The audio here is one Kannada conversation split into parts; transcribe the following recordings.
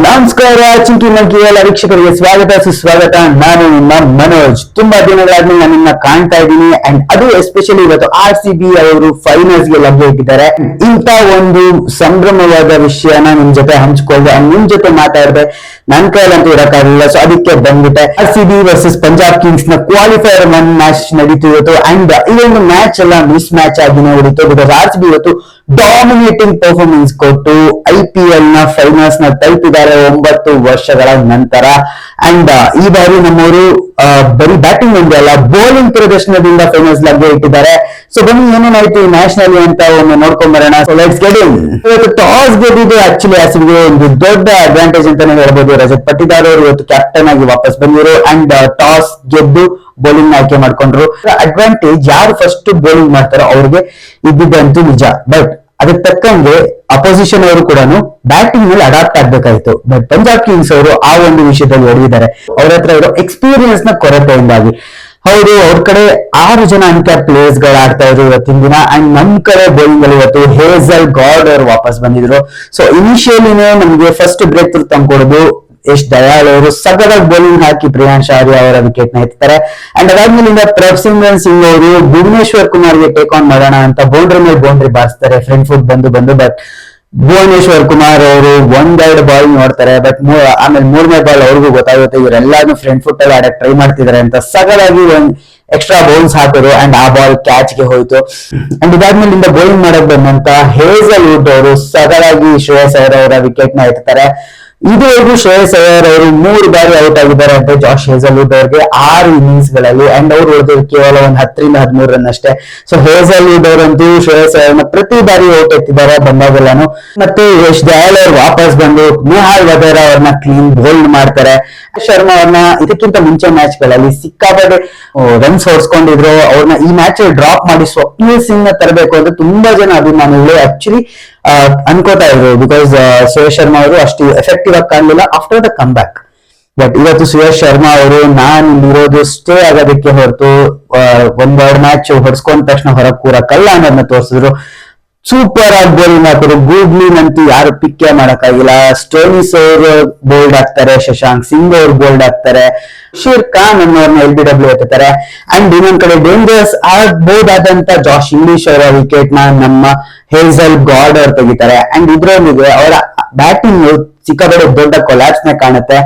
ನಮಸ್ಕಾರ ಚಿಂಕಿ ಮಂಕಿ ಎಲ್ಲ ವೀಕ್ಷಕರಿಗೆ ಸ್ವಾಗತ, ಸುಸ್ವಾಗತ. ನಾನು ನಿಮ್ಮ ಮನೋಜ್. ತುಂಬಾ ದಿನಗಳಾದ್ಮೇಲೆ ನಾನು ನಿನ್ನ ಕಾಣ್ತಾ ಇದ್ದೀನಿ. ಅಂಡ್ ಅದು ಎಸ್ಪೆಷಲಿ ಇವತ್ತು ಆರ್ ಸಿ ಬಿ ಅವರು ಫೈನಲ್ಸ್ಗೆ ಲಭ್ಯ ಇಟ್ಟಿದ್ದಾರೆ. ಇಂತ ಒಂದು ಸಂಭ್ರಮವಾದ ವಿಷಯನ ನಿಮ್ ಜೊತೆ ಹಂಚ್ಕೊಳ್ದೆ ಅಂಡ್ ನಿಮ್ ಜೊತೆ ಮಾತಾಡಿದೆ ನನ್ ಕೈಲಂತೂ ಇರಕ್ಕಾಗಲಿಲ್ಲ. ಸೊ ಅದಕ್ಕೆ ಬಂದ್ಬಿಟ್ಟೆ R C B versus Punjab ಕಿಂಗ್ಸ್ನ qualifier one match ಇವತ್ತು. ಅಂಡ್ ಇದೊಂದು ಮ್ಯಾಚ್ ಎಲ್ಲ ಮಿಸ್ ಮ್ಯಾಚ್ ಆಗಿನೇ ಉಳಿತು ಬಿಕಾಸ್ ಆರ್ ಸಿ ಬಿ ಇವತ್ತು ಡಾಮಿನೇಟಿಂಗ್ ಪರ್ಫಾರ್ಮೆನ್ಸ್ ಕೊಟ್ಟು ಐ ಪಿ ಎಲ್ನ ಫೈನಲ್ಸ್ನ ತಲುಪಿದ್ದಾರೆ ಒಂಬತ್ತು ವರ್ಷಗಳ ನಂತರ. ಅಂಡ್ ಈ ಬಾರಿ ನಮ್ಮವರು ಬರೀ ಬ್ಯಾಟಿಂಗ್ ಒಂದೇ ಅಲ್ಲ ಬೌಲಿಂಗ್ ಪ್ರದರ್ಶನದಿಂದ ಫೈನಲ್ಸ್ ಲಗ್ಗೆ ಇಟ್ಟಿದ್ದಾರೆ. ಸೊ ಬನ್ನಿ ಏನೇನಾಯ್ತು ನಲ್ಲಿ ಅಂತ ಒಮ್ಮೆ ನೋಡ್ಕೊಂಡ್ ಬರೋಣ. ಸೊ ಲೈಟ್ಸ್ ಗೆಟ್ ಇವತ್ತು ಟಾಸ್ ಗೆದ್ದಿದ್ದು ಆಕ್ಚುಲಿ ಆಸಿಗೆ ಒಂದು ದೊಡ್ಡ ಅಡ್ವಾಂಟೇಜ್ ಅಂತಾನೆ ಹೇಳ್ಬೋದು. ರಜತ್ ಪಟ್ಟಿದಾರ್ ಅವರು ಇವತ್ತು ಕ್ಯಾಪ್ಟನ್ ಆಗಿ ವಾಪಸ್ ಬಂದಿರು ಅಂಡ್ ಟಾಸ್ ಗೆದ್ದು ಬೌಲಿಂಗ್ ಆಯ್ಕೆ ಮಾಡ್ಕೊಂಡ್ರು. ಅಡ್ವಾಂಟೇಜ್ ಯಾರು ಫಸ್ಟ್ ಬೌಲಿಂಗ್ ಮಾಡ್ತಾರೋ ಅವ್ರಿಗೆ ಇದ್ದಿದ್ದಂತೂ ನಿಜ. ಬಟ್ ಅದಕ್ಕೆ ತಕ್ಕಂಗೆ ಅಪೋಸಿಷನ್ ಅವರು ಕೂಡ ಬ್ಯಾಟಿಂಗ್ ಮೇಲೆ ಅಡಾಪ್ಟ್ ಆಗ್ಬೇಕಾಯ್ತು. ಬಟ್ ಪಂಜಾಬ್ ಕಿಂಗ್ಸ್ ಅವರು ಆ ಒಂದು ವಿಷಯದಲ್ಲಿ ಹೊಡೆದಿದ್ದಾರೆ ಅವ್ರ ಹತ್ರ ಇರೋ ಎಕ್ಸ್ಪೀರಿಯನ್ಸ್ನ ಕೊರತೆಯಿಂದಾಗಿ ಹೌದು, ಅವ್ರ ಕಡೆ ಆರು ಜನ ಅನ್ಕ್ಯಾಪ್ ಪ್ಲೇಯರ್ಸ್ಗಳು ಆಡ್ತಾ ಇದ್ರು ಇವತ್ತಿನ ದಿನ. ಅಂಡ್ ನಮ್ ಕಡೆ ಬೌಲಿಂಗ್ ಅಲ್ಲಿ ಇವತ್ತು ಹೇಸಲ್ ಗಾಡ್ ಅವರು ವಾಪಸ್ ಬಂದಿದ್ರು. ಸೊ ಇನಿಷಿಯಲಿನೇ ನಮ್ಗೆ ಫಸ್ಟ್ ಬ್ರೇಕ್ ಥ್ರೂ ತಂದ್ಕೊಡೋದು ಎಷ್ಟ್ ದಯಾಳ್ ಅವರು ಸಗದಾಗ ಬೌಲಿಂಗ್ ಹಾಕಿ ಪ್ರಿಯಾಂಶ್ ಆರ್ಯ ಅವರ ವಿಕೆಟ್ನ ಎತ್ತಾರೆ ಅಂಡ್ ಅದಾದ್ಮೇಲಿಂದ ಪ್ರಭ್ಸಿಮ್ರನ್ ಸಿಂಗ್ ಅವರು ಭುವನೇಶ್ವರ್ ಕುಮಾರ್ಗೆ ಟೇಕ್ ಆನ್ ಮಾಡೋಣ ಅಂತ ಬೌಂಡ್ರಿ ಮೇಲೆ ಬೌಂಡ್ರಿ ಬಾರಿಸ್ತಾರೆ. ಫ್ರೆಂಡ್ ಫುಡ್ ಬಂದು ಬಂದು ಬಟ್ ಭುವನೇಶ್ವರ್ ಕುಮಾರ್ ಅವರು ಒಂದೆರಡು ಬಾಲ್ ನೋಡ್ತಾರೆ. ಬಟ್ ಆಮೇಲೆ ಮೂರನೇ ಬಾಲ್ ಅವ್ರಿಗೂ ಗೊತ್ತಾಗುತ್ತೆ. ಇವರೆಲ್ಲಾನು ಫ್ರೆಂಡ್ ಫುಟ್ ಅಲ್ಲಿ ಆಡಕ್ ಟ್ರೈ ಮಾಡ್ತಿದ್ದಾರೆ ಅಂತ ಸಗಳಾಗಿ ಒಂದ್ ಎಕ್ಸ್ಟ್ರಾ ಬೌನ್ಸ್ ಹಾಕಿದ್ರು ಅಂಡ್ ಆ ಬಾಲ್ ಕ್ಯಾಚ್ಗೆ ಹೋಯ್ತು. ಅಂಡ್ ಇದಾದ್ಮೇಲಿಂದ ಬೌಲಿಂಗ್ ಮಾಡಕ್ ಬಂದಂತ ಹೇಸಲ್ ವುಡ್ ಅವರು ಸಗಳಾಗಿ ಶ್ರೇಯಸ್ ಅವರ ವಿಕೆಟ್ನ ಎತ್ತಾರೆ. ಇದುವರೆಗೂ ಶ್ರೇಯಸ್ ಅಯ್ಯರ್ ಅವರು ಮೂರು ಬಾರಿ ಔಟ್ ಆಗಿದ್ದಾರೆ ಅಂತ ಜಾಶ್ ಹೇಸಲ್ವುಡ್ ಅವ್ರಿಗೆ ಆರು ಇನ್ನಿಂಗ್ಸ್ಗಳಲ್ಲಿ ಅಂಡ್ ಅವ್ರು ಉಳಿದಿದ್ದು ಕೇವಲ ಒಂದ್ ಹತ್ತರಿಂದ ಹದಿಮೂರು ರನ್ ಅಷ್ಟೇ. ಸೊ ಹೇಸಲ್ವುಡ್ ಅವರಂತೂ ಶ್ರೇಯಸ್ ಅಯ್ಯರ್ನ ಪ್ರತಿ ಬಾರಿ ಔಟ್ ಎತ್ತಿದ್ದಾರೆ ಬಂದಾಗೆಲ್ಲಾನು. ಮತ್ತೆ ಯಶ್ ದಯಾಳ್ ಅವ್ರು ವಾಪಸ್ ಬಂದು ನೇಹಾಲ್ ವದೇರ ಅವ್ರನ್ನ ಕ್ಲೀನ್ ಬೋಲ್ಡ್ ಮಾಡ್ತಾರೆ. ಶರ್ಮಾ ಅವ್ರನ್ನ ಇದಕ್ಕಿಂತ ಮುಂಚೆ ಮ್ಯಾಚ್ಗಳಲ್ಲಿ ಸಿಕ್ಕಾಪಟ್ಟೆ ರನ್ಸ್ ಹೊಡ್ಸ್ಕೊಂಡಿದ್ರು. ಅವ್ರನ್ನ ಈ ಮ್ಯಾಚ್ ಡ್ರಾಪ್ ಮಾಡಿ ಸ್ವಪ್ನಿಲ್ ಸಿಂಗ್ನ ತರಬೇಕು ಅಂತ ತುಂಬಾ ಜನ ಅಭಿಮಾನಿಗಳು ಆಕ್ಚುಲಿ ಅನ್ಕೋತಾ ಇದ್ರು ಬಿಕಾಸ್ ಸುರೇಶ್ ಶರ್ಮಾ ಅವರು ಅಷ್ಟು ಎಫೆಕ್ಟಿವ್ ಆಗಿ ಕಾಣಲಿಲ್ಲ after the come back but ಇವತ್ತು ಸುರೇಶ್ ಶರ್ಮಾ ಅವರು ನಾನ್ ಇರೋದು ಸ್ಟೇ ಆಗೋದಕ್ಕೆ ಹೊರತು ಒಂದೆರಡು ಮ್ಯಾಚ್ ಹೊಡ್ಸ್ಕೊಂಡ ತಕ್ಷಣ ಹೊರಗೆ ಕೂರಕ್ಕಲ್ಲ ಅನ್ನೋದನ್ನ ತೋರಿಸಿದ್ರು. ಸೂಪರ್ ಆಗಿ ಬೋಲಿಂಗ್ ಹಾಕಿದ್ರು ಗೂಗ್ಲಿನಂತೂ ಯಾರು ಪಿಕ್ಕೇ ಮಾಡಕ್ಕಾಗಿಲ್ಲ. ಸ್ಟೋನಿಸ್ ಅವರು ಬೋಲ್ಡ್ ಆಗ್ತಾರೆ ಶಶಾಂಕ್ ಸಿಂಗ್ ಅವರು ಬೋಲ್ಡ್ ಆಗ್ತಾರೆ ಶೀರ್ ಖಾನ್ ಅನ್ನೋರ್ನ ಎಲ್ ಬಿ ಡಬ್ಲ್ಯೂ ಎತ್ತಾರೆ. ಅಂಡ್ ಇನ್ನೊಂದ್ ಕಡೆ ಡೇಂಜರ್ಸ್ ಆಗ್ಬಹುದಾದಂತ ಜಾಶ್ ಇಂಗ್ಲಿಷ್ ಅವರ ವಿಕೆಟ್ನ ನಮ್ಮ ಹೇಸಲ್ ಗಾಡ್ ಅವ್ರು ತೆಗಿತಾರೆ. ಅಂಡ್ ಇದ್ರೊಂದಿಗೆ ಅವರ ಬ್ಯಾಟಿಂಗ್ ಸಿಕ್ಕಾಪಟ್ಟೆ ದೊಡ್ಡ ಕೊಲಾಪ್ಸ್ನ ಕಾಣುತ್ತೆ.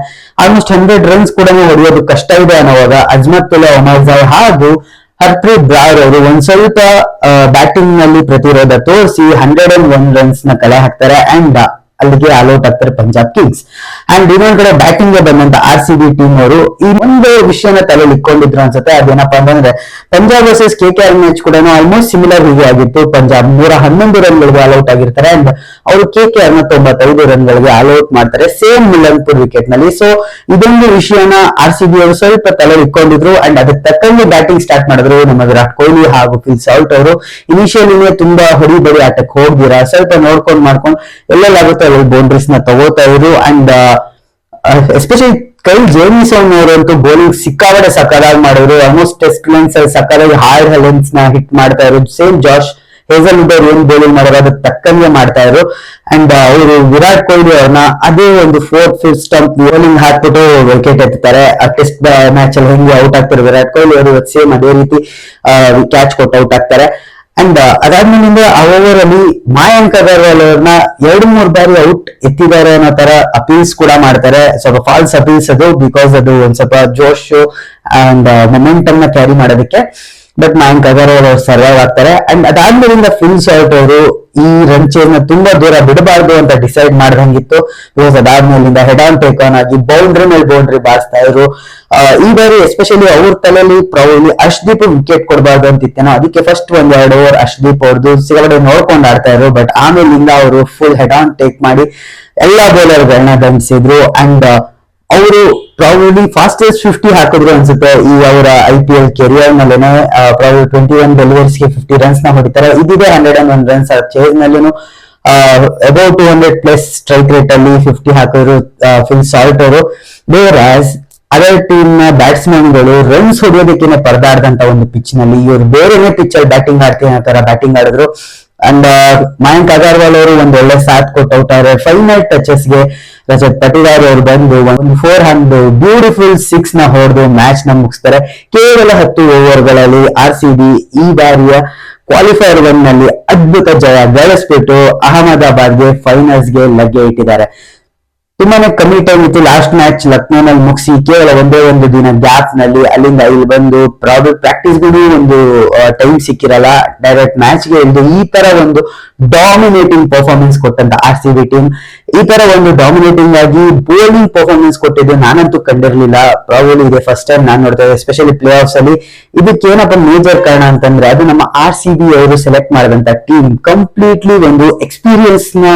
ಆಲ್ಮೋಸ್ಟ್ ಹಂಡ್ರೆಡ್ ರನ್ಸ್ ಕೂಡ ಹೊಡೆಯೋದು ಕಷ್ಟ ಇದೆ ಅನ್ನೋವಾಗ ಅಜ್ಮತ್ತುಲ್ಲಾ ಒಮರ್ ಹಾಗೂ ಹರ್ಪ್ರೀತ್ ಬ್ರಾರ್ ಅವರು ಒಂದ್ ಸ್ವಲ್ಪ ಬ್ಯಾಟಿಂಗ್ನಲ್ಲಿ ಪ್ರತಿರೋಧ ತೋರಿಸಿ ಹಂಡ್ರೆಡ್ ಅಂಡ್ ಒನ್ ರನ್ಸ್ನ ಕಲೆ ಹಾಕ್ತಾರೆ ಅಂಡ್ ಅಲ್ಲಿಗೆ ಆಲ್ಔಟ್ ಆಗ್ತಾರೆ ಪಂಜಾಬ್ ಕಿಂಗ್ಸ್ ಅಂಡ್ ಇನ್ನೊಂದ್ ಕಡೆ ಬ್ಯಾಟಿಂಗ್ಗೆ ಬಂದಂತ ಆರ್ ಸಿ ಬಿ ಟೀಮ್ ಅವರು ಈ ಒಂದು ವಿಷಯನ ತಲೆಯಲ್ಲಿ ಇಟ್ಕೊಂಡಿದ್ರು ಅನ್ಸುತ್ತೆ. ಅದೇನಪ್ಪಾ ಅಂತಂದ್ರೆ Punjab versus K K R match ಕೂಡ ಆಲ್ಮೋಸ್ಟ್ ಸಿಮಿಲರ್ ಹೀಗೆ ಆಗಿತ್ತು. ಪಂಜಾಬ್ ನೂರ ಹನ್ನೊಂದು ರನ್ಗಳಿಗೆ ಆಲ್ಔಟ್ ಆಗಿರ್ತಾರೆ. ಅಂಡ್ ಅವರು ಕೆ ಕೆ ಆರ್ನ ತೊಂಬತ್ತೈದು ಆಲ್ ಔಟ್ ಮಾಡ್ತಾರೆ ಸೇಮ್ ಮಿಲನ್ಪುರ್ ವಿಕೆಟ್ನಲ್ಲಿ. ಸೊ ಇದೊಂದು ವಿಷಯನ ಆರ್ ಸಿ ಬಿ ಅವರು ಸ್ವಲ್ಪ ತಲೆ ಇಟ್ಕೊಂಡಿದ್ರು ಅಂಡ್ ಅದಕ್ಕೆ ತಕ್ಕಂಗೆ ಬ್ಯಾಟಿಂಗ್ ಸ್ಟಾರ್ಟ್ ಮಾಡಿದ್ರು ನಮ್ಮ ವಿರಾಟ್ ಕೊಹ್ಲಿ ಹಾಗೂ ಫಿಲ್ ಸೌಟ್ ಅವರು. ಇನಿಷಿಯಲಿನೇ ತುಂಬಾ ಹೊಡಿ ಬಡಿ ಆಟಕ್ಕೆ ಹೋಗ್ದಿರಾ? ಸ್ವಲ್ಪ ನೋಡ್ಕೊಂಡು ಮಾಡ್ಕೊಂಡು ಎಲ್ಲೆಲ್ಲಾಗುತ್ತೆ ಅಲ್ಲಿ ಬೌಂಡ್ರೀಸ್ನ ತಗೋತಾ ಇದ್ರು ಅಂಡ್ ಎಸ್ಪೆಷಲಿ ಕೈ ಜೇಮಿಸೋನ್ ಅವರಂತೂ ಬೌಲಿಂಗ್ ಸಿಕ್ಕಾಬಡೆ ಸಕ್ಕದಾಗಿ ಮಾಡಿದ್ರು. ಆಲ್ಮೋಸ್ಟ್ ಟೆಸ್ಟ್ ಲೆನ್ಸ್ ಅಲ್ಲಿ ಹಾರ್ಡ್ ಹೆಲೆನ್ಸ್ನ ಹಿಟ್ ಮಾಡ್ತಾ ಇರೋದು ಸೇಮ್ ಜಾಶ್ ಹೇಸಲ್ ಅವ್ರು ಏನ್ ಬೌಲಿಂಗ್ ಮಾಡೋದು ಅದಕ್ಕೆ ತಕ್ಕಂಗೆ ಮಾಡ್ತಾ ಇದ್ರು. ಅಂಡ್ ಅವರು ವಿರಾಟ್ ಕೊಹ್ಲಿ ಅವ್ರನ್ನ ಅದೇ ಒಂದು ಫೋರ್ತ್ ಫಿಫ್ತ್ ಸ್ಟಂಪ್ ಬೌಲಿಂಗ್ ಹಾಕ್ಬಿಟ್ಟು ವಿಕೆಟ್ ಎತ್ತಾರೆ. ಟೆಸ್ಟ್ ಮ್ಯಾಚ್ ಅಲ್ಲಿ ಹೆಂಗೆ ಔಟ್ ಆಗ್ತಾರೆ. ವಿರಾಟ್ ಕೊಹ್ಲಿ ಅವರು ಇವತ್ತು ಸೇಮ್ ಅದೇ ರೀತಿ ಕ್ಯಾಚ್ ಕೊಟ್ಟು ಔಟ್ ಆಗ್ತಾರೆ. ಅಂಡ್ ಅದಾದ್ಮೇಲಿಂದ ಆ ಓವರ್ ಅಲ್ಲಿ ಮಾಯಾಂಕ್ ಅಗರ್ವಾಲ್ ಅವ್ರನ್ನ ಎರಡು, ಮೂರು ಬಾರಿ ಔಟ್ ಎತ್ತಿದ್ದಾರೆ ಅನ್ನೋ ತರ ಅಪೀಲ್ಸ್ ಕೂಡ ಮಾಡ್ತಾರೆ. ಸ್ವಲ್ಪ ಫಾಲ್ಸ್ ಅಪೀಲ್ಸ್ ಅದು ಬಿಕಾಸ್ ಅದು ಒಂದ್ ಸ್ವಲ್ಪ ಜೋಶ್ ಅಂಡ್ ಮೊಮೆಂಟಮ್ನ ಕ್ಯಾರಿ ಮಾಡೋದಕ್ಕೆ. ಬಟ್ ನಾನ್ ಅಗರ್ವಾಲ್ ಅವರು ಸರ್ವೈವ್ ಆಗ್ತಾರೆ ಅಂಡ್ ಅದಾದ್ಮೇಲಿಂದ ಫಿಲ್ ಶರ್ಟ್ ಅವರು ಈ ರನ್ ತುಂಬಾ ದೂರ ಬಿಡಬಾರ್ದು ಅಂತ ಡಿಸೈಡ್ ಮಾಡ್ದಂಗಿತ್ತು ಬಿಕಾಸ್ ಅದಾದ್ಮೇಲಿಂದ ಹೆಡ್ ಆನ್ ಟೇಕ್ ಆನ್ ಆಗಿ ಬೌಂಡ್ರಿ ಮೇಲೆ ಬೌಂಡ್ರಿ ಬಾರಿಸ್ತಾ ಇದ್ರು. ಈ ಬಾರಿ ಎಸ್ಪೆಷಲಿ ಅವ್ರ ತಲೆಯಲ್ಲಿ ಪ್ರಾಬಲಿ ಅಶ್ದೀಪ್ ವಿಕೆಟ್ ಕೊಡಬಾರ್ದು ಅಂತಿತ್ತೇನೋ. ಅದಕ್ಕೆ ಫಸ್ಟ್ ಒಂದ್ ಎರಡು ಓವರ್ ಅಶ್ದೀಪ್ ಅವ್ರದ್ದು ಸಿಗಡೆ ನೋಡ್ಕೊಂಡು ಆಡ್ತಾ ಇದ್ರು. ಬಟ್ ಆಮೇಲಿಂದ ಅವರು ಫುಲ್ ಹೆಡ್ ಆನ್ ಟೇಕ್ ಮಾಡಿ ಎಲ್ಲಾ ಬೌಲರ್ಗಳನ್ನ ದಂಡಿಸಿದ್ರು. ಅಂಡ್ ಅವರು ಪ್ರಾಬಲಿ ಫಾಸ್ಟೆಸ್ಟ್ ಫಿಫ್ಟಿ ಹಾಕಿದ್ರು ಅನ್ಸುತ್ತೆ ಈ ಅವರ ಐ ಪಿ ಎಲ್ ಕೆರಿಯರ್ ನಲ್ಲೇನೆ. ಪ್ರಾಬಲಿ ಟ್ವೆಂಟಿ ಒನ್ ಡೆಲಿವರ್ಸ್ಗೆ ಫಿಫ್ಟಿ ರನ್ಸ್ನ ಹೊಡಿತಾರೆ. ಇದಿದೆ hundred and one runs chase ನಲ್ಲೂ about two hundred plus strike rate ಅಲ್ಲಿ ಫಿಫ್ಟಿ ಹಾಕಿದ್ರು ಫಿಲ್ ಸಾಲ್ಟ್ ಅವರು ಬೇರೆ ಅದರ್ ಟೀಮ್ನ ಬ್ಯಾಟ್ಸ್ಮನ್ಗಳು ರನ್ಸ್ ಹೊಡೆಯೋದಕ್ಕೆ ಪರದಾಡ್ದಂತ ಒಂದು ಪಿಚ್ನಲ್ಲಿ ಇವರು ಬೇರೆನೆ ಪಿಚ್ ಅಲ್ಲಿ ಬ್ಯಾಟಿಂಗ್ ಆಡ್ತೀನಿ ತರ ಬ್ಯಾಟಿಂಗ್ ಆಡಿದ್ರು. ಅಂಡ್ ಮಯಾಂಕ್ ಅಗರ್ವಾಲ್ ಅವರು ಒಂದ್ ಒಳ್ಳೆ ಸಾಥ್ ಕೊಟ್ಟವ್ರೆ ಫೈನಲ್ ಟಚಸ್ಗೆ ರಜತ್ ಪಟಿದಾರ್ ಅವರು ಬಂದು ಒಂದು ಫೋರ್ ಹಂಡ್ ಬ್ಯೂಟಿಫುಲ್ ಸಿಕ್ಸ್ನ ಹೊಡೆದು ಮ್ಯಾಚ್ನ ಮುಗಿಸ್ತಾರೆ. ಕೇವಲ ಹತ್ತು ಓವರ್ಗಳಲ್ಲಿ ಆರ್ ಸಿ ಬಿ ಈ ಬಾರಿಯ ಕ್ವಾಲಿಫೈಯರ್ ಒನ್ನಲ್ಲಿ ಅದ್ಭುತ ಜಯ ಗಳಿಸ್ಬಿಟ್ಟು ಅಹಮದಾಬಾದ್ಗೆ ಫೈನಲ್ಸ್ಗೆ ಲಗ್ಗೆ ಇಟ್ಟಿದ್ದಾರೆ. ತುಂಬಾನೇ ಕಮ್ಮಿ ಟೈಮ್ ಇತ್ತು ಲಾಸ್ಟ್ ಮ್ಯಾಚ್ ಲಕ್ನೋನಲ್ಲಿ ಮುಗಿಸಿ ಕೇವಲ ಒಂದೇ ಒಂದು ದಿನ ಗ್ಯಾಪ್ನಲ್ಲಿ ಅಲ್ಲಿಂದ ಇಲ್ಲಿ ಬಂದು ಪ್ರಾಡಕ್ಟ್ ಪ್ರಾಕ್ಟೀಸ್ ಗೂ ಒಂದು ಟೈಮ್ ಸಿಕ್ಕಿರಲ್ಲ. ಡೈರೆಕ್ಟ್ ಮ್ಯಾಚ್ಗೆ ಇಳಿದು ಈ ತರ ಒಂದು ಡಾಮಿನೇಟಿಂಗ್ ಪರ್ಫಾರ್ಮೆನ್ಸ್ ಕೊಟ್ಟಂತ ಆರ್ ಸಿ ಬಿ ಟೀಮ್ ಈ ತರ ಒಂದು ಡಾಮಿನೇಟಿಂಗ್ ಆಗಿ ಬೋಲಿಂಗ್ ಪರ್ಫಾರ್ಮೆನ್ಸ್ ಕೊಟ್ಟಿದ್ದು ನಾನಂತೂ ಕಂಡಿರ್ಲಿಲ್ಲ. ಪ್ರಾಬಲಿ ಇದೆ ಫಸ್ಟ್ ಟೈಮ್ ನಾನು ನೋಡ್ತಾ ಇದ್ದೆ ಎಸ್ಪೆಷಲಿ ಪ್ಲೇ ಆಫ್ಸ್ ಅಲ್ಲಿ. ಇದಕ್ಕೆ ಏನಪ್ಪ ಮೇಜರ್ ಕಾರಣ ಅಂತಂದ್ರೆ ಅದು ನಮ್ಮ ಆರ್ ಸಿ ಬಿ ಅವರು ಸೆಲೆಕ್ಟ್ ಮಾಡಿದಂತ ಟೀಮ್ ಕಂಪ್ಲೀಟ್ಲಿ ಒಂದು ಎಕ್ಸ್ಪೀರಿಯನ್ಸ್ನ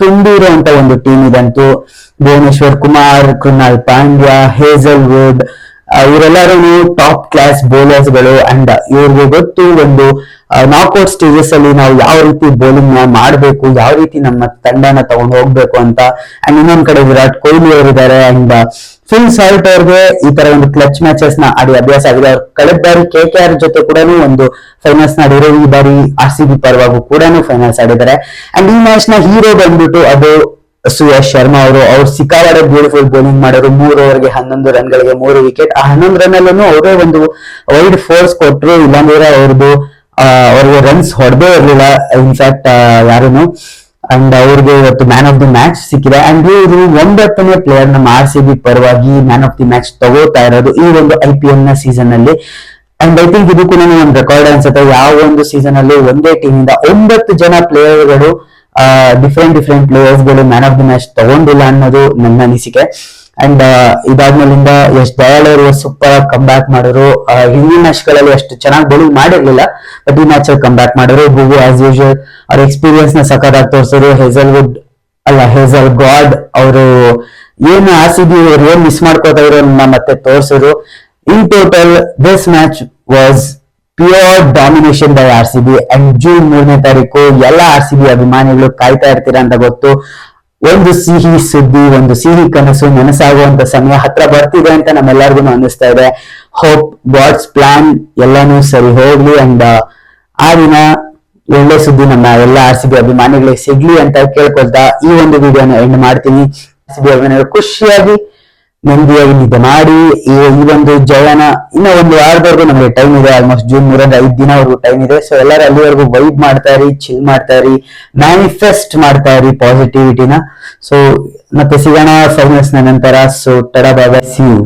ತುಂಬಿರುವಂತ ಒಂದು ಟೀಮ್ ಇದಂತೂ ಭುವನೇಶ್ವರ್ ಕುಮಾರ್, ಕೃಣಾಲ್ ಪಾಂಡ್ಯ ಹೇಜಲ್ ವುಡ್ ಇವರೆಲ್ಲರೂ ಟಾಪ್ ಕ್ಲಾಸ್ ಬೌಲರ್ಸ್ಗಳು ಅಂಡ್ ಇವ್ರಿಗೆ ಗೊತ್ತು ಒಂದು ನಾಕ್ಔಟ್ ಸ್ಟೇಜಸ್ ಅಲ್ಲಿ ನಾವು ಯಾವ ರೀತಿ ಬೌಲಿಂಗ್ನ ಮಾಡಬೇಕು, ಯಾವ ರೀತಿ ನಮ್ಮ ತಂಡನ ತಗೊಂಡು ಹೋಗ್ಬೇಕು ಅಂತ. ಅಂಡ್ ಇನ್ನೊಂದ್ ಕಡೆ ವಿರಾಟ್ ಕೊಹ್ಲಿ ಅವರಿದ್ದಾರೆ ಅಂಡ್ ಫಿಲ್ ಸಾಲ್ಟ್ ಅವ್ರಿಗೆ ಈ ತರ ಒಂದು ಕ್ಲಚ್ ಮ್ಯಾಚಸ್ನ ಆಡಿ ಅಭ್ಯಾಸ ಆಗಿದೆ. ಅವ್ರು ಕಳೆದ ಬಾರಿ ಕೆ ಕೆ ಆರ್ ಜೊತೆ ಕೂಡ ಒಂದು ಫೈನಲ್ಸ್ ಆಡಿರೋ ಈ ಬಾರಿ ಆರ್ ಸಿ ಬಿ ಪರವಾಗೂ ಕೂಡ ಫೈನಲ್ಸ್ ಆಡಿದ್ದಾರೆ. ಅಂಡ್ ಈ ಮ್ಯಾಚ್ನ ಹೀರೋ ಬಂದ್ಬಿಟ್ಟು ಅದು ಸುಯಶ್ ಶರ್ಮಾ ಅವರು. ಅವ್ರು ಸಿಕ್ಕಾಡ ಬ್ಯೂಟಿಫುಲ್ ಬೌಲಿಂಗ್ ಮಾಡೋರು ಮೂರು ಓವರ್ಗೆ ಹನ್ನೊಂದು ರನ್ಗಳಿಗೆ ಮೂರು ವಿಕೆಟ್ ಆ ಹನ್ನೊಂದು ರನ್ ಅಲ್ಲೂ ಅವರೇ ಒಂದು ವೈಡ್ ಫೋರ್ಸ್ ಕೊಟ್ರು. ಇಲ್ಲಾಂದ್ರೆ ಅವ್ರದ್ದು ಅವ್ರಿಗೆ ರನ್ಸ್ ಹೊಡೆದೇ ಇರಲಿಲ್ಲ. ಇನ್ಫ್ಯಾಕ್ಟ್ ಯಾರೂನು ಅಂಡ್ ಅವ್ರಿಗೆ ಇವತ್ತು ಮ್ಯಾನ್ ಆಫ್ ದಿ ಮ್ಯಾಚ್ ಸಿಕ್ಕಿದೆ. ಅಂಡ್ ಇವರು ಒಂಬತ್ತನೇ ಪ್ಲೇಯರ್ ನಮ್ಮ ಆರ್ ಸಿ ಬಿ ಪರವಾಗಿ ಮ್ಯಾನ್ ಆಫ್ ದಿ ಮ್ಯಾಚ್ ತಗೋತಾ ಇರೋದು ಈ ಒಂದು ಐ ಪಿ ಎಲ್ನ ಸೀಸನ್ ಅಲ್ಲಿ. ಅಂಡ್ ಐ ಥಿಂಕ್ ಇದು ಒಂದು ರೆಕಾರ್ಡ್ ಅನ್ಸುತ್ತೆ. ಯಾವ ಒಂದು ಸೀಸನ್ ಅಲ್ಲಿ ಒಂದೇ ಟೀಮ್ ಇಂದ ಒಂಬತ್ತು ಜನ ಪ್ಲೇಯರ್ಗಳು ಡಿಫ್ರೆಂಟ್ ಡಿಫ್ರೆಂಟ್ ಪ್ಲೇಯರ್ಸ್ಗಳು ಮ್ಯಾನ್ ಆಫ್ ದಿ ಮ್ಯಾಚ್ ತಗೊಂಡಿಲ್ಲ ಅನ್ನೋದು ನನ್ನ ಅನಿಸಿಕೆ. ಅಂಡ್ ಇದಾದ್ಮೇಲಿಂದ ಎಷ್ಟು ದಯಾಳ್ ಅವರು ಸೂಪರ್ ಕಮ್ ಬ್ಯಾಕ್ ಮಾಡಿದ್ರು ಹಿಂದಿನ ಮ್ಯಾಚ್ಗಳಲ್ಲಿ ಅಷ್ಟು ಚೆನ್ನಾಗಿ ಬೌಲಿಂಗ್ ಮಾಡಿರ್ಲಿಲ್ಲ. ಬಟ್ ಈ ಮ್ಯಾಚ್ ಅಲ್ಲಿ ಕಮ್ ಬ್ಯಾಕ್ ಮಾಡಿದ್ರು. ಗುಗು ಆಸ್ ಯೂಶುವಲ್ ಅವ್ರ ಎಕ್ಸ್ಪೀರಿಯನ್ಸ್ನ ಸಖತ್ತಾಗಿ ತೋರಿಸಿದ್ರು. ಹೆಸಲ್ವುಡ್ ಅಲ್ಲ ಹೆಸಲ್ ಗಾಡ್ ಅವರು ಏನು ಆಸಿದ್ವಿ ಅವ್ರು ಏನ್ ಮಿಸ್ ಮಾಡ್ಕೋತಾ ಇರೋನ್ನ ಮತ್ತೆ ತೋರಿಸಿದ್ರು. In total this match was pure domination by R C B and June ಮೂರನೇ ತಾರೀಕು ಎಲ್ಲ ಆರ್ ಸಿ ಬಿ ಅಭಿಮಾನಿಗಳು ಕಾಯ್ತಾ ಇರ್ತೀರಾ ಅಂತ ಗೊತ್ತು. ಒಂದು ಸಿಹಿ ಸುದ್ದಿ, ಒಂದು ಸಿಹಿ ಕನಸು, ನನಸಾಗುವಂತ ಸಮಯ ಹತ್ರ ಬರ್ತಿದೆ ಅಂತ ನಮ್ಮೆಲ್ಲರಿಗೂ ಅನ್ನಿಸ್ತಾ ಇದೆ. ಹೋಪ್ ಗಾಡ್ಸ್ ಪ್ಲಾನ್ ಎಲ್ಲಾನು ಸರಿ ಹೋಗ್ಲಿ ಅಂಡ್ ಆ ದಿನ ಒಳ್ಳೆ ಸುದ್ದಿ ನಮ್ಮ ಎಲ್ಲ ಆರ್ ಸಿ ಬಿ ಅಭಿಮಾನಿಗಳಿಗೆ ಸಿಗ್ಲಿ ಅಂತ ಕೇಳ್ಕೊಳ್ತಾ ಈ ಒಂದು ವಿಡಿಯೋನ ಎಂಡ್ ಮಾಡ್ತೀನಿ. ಆರ್ ಸಿ ಬಿ ಅಭಿಮಾನಿಗಳು ಖುಷಿಯಾಗಿ ನೆಮ್ಮದಿಯಾಗಿ ನಿದ್ದೆ ಮಾಡಿ, ಈ ಒಂದು ಜಯನ ಇನ್ನ ಒಂದು ವಾರದವರೆಗೂ ನಮಗೆ ಟೈಮ್ ಇದೆ. ಆಲ್ಮೋಸ್ಟ್ ಜೂನ್ ಮೂರಿಂದ ಐದು ದಿನವರೆಗೂ ಟೈಮ್ ಇದೆ. ಸೊ ಎಲ್ಲರೂ ಅಲ್ಲಿವರೆಗೂ ವೈಬ್ ಮಾಡ್ತಾ ಇರಿ ಚಿಲ್ ಮಾಡ್ತಾ ಇರಿ ಮ್ಯಾನಿಫೆಸ್ಟ್ ಮಾಡ್ತಾ ಇರಿ ಪಾಸಿಟಿವಿಟಿನ ಸೊ ಮತ್ತೆ ಸಿಗೋಣ ಫೈನಲ್ಸ್ನ ನಂತರ. ಸೊ ಟಡಾ ಬಾಬಾ ಸಿ ಯು